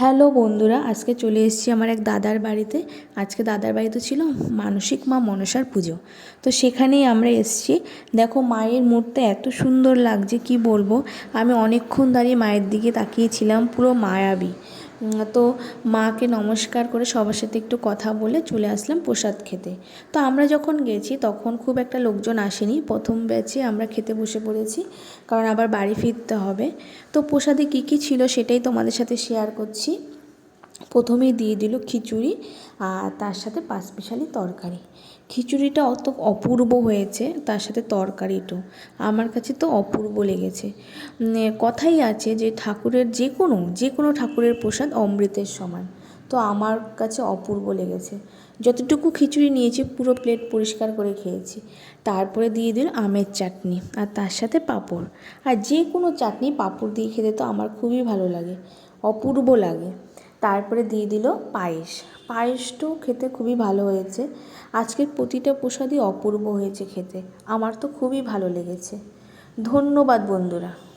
Hello বন্ধুরা, আজকে চলে এসেছি আমার এক দাদার বাড়িতে। আজকে দাদার বাড়িতে ছিল মানসিক মা মনসার পুজো। তো সেখানেই আমরা এসেছি। দেখো মায়ের মূর্তি এত সুন্দর লাগছে, কি বলব? আমি অনেকক্ষণ দাঁড়িয়ে মায়ের দিকে তাকিয়েছিলাম, পুরো মায়াবী। তো মাকে নমস্কার করে সবার সাথে একটু কথা বলে চলে আসলাম প্রসাদ খেতে। তো আমরা যখন গেছি তখন খুব একটা লোকজন আসেনি। প্রথম ব্যাচে আমরা খেতে বসে পড়েছি, কারণ আবার বাড়ি ফিরতে হবে। তো প্রসাদে কী কী ছিল সেটাই তোমাদের সাথে শেয়ার করছি। প্রথমেই দিয়ে দিল খিচুড়ি আর তার সাথে পাঁচমিশালি তরকারি। খিচুড়িটা অত অপূর্ব হয়েছে, তার সাথে তরকারিটাও আমার কাছে তো অপূর্ব লেগেছে। কথাই আছে যে ঠাকুরের যে কোনো যে কোনো ঠাকুরের প্রসাদ অমৃতের সমান। তো আমার কাছে অপূর্ব লেগেছে। যতটুকু খিচুড়ি নিয়েছি, পুরো প্লেট পরিষ্কার করে খেয়েছি। তারপরে দিয়ে দিল আমের চাটনি আর তার সাথে পাঁপড়। আর যে কোনো চাটনি পাঁপড় দিয়ে খেতে তো আমার খুবই ভালো লাগে, অপূর্ব লাগে। তারপরে দিয়ে দিল পায়েস। পায়েসটাও খেতে খুবই ভালো হয়েছে। আজকের প্রতিটা প্রসাদই অপূর্ব হয়েছে খেতে। আমার তো খুবই ভালো লেগেছে। ধন্যবাদ বন্ধুরা।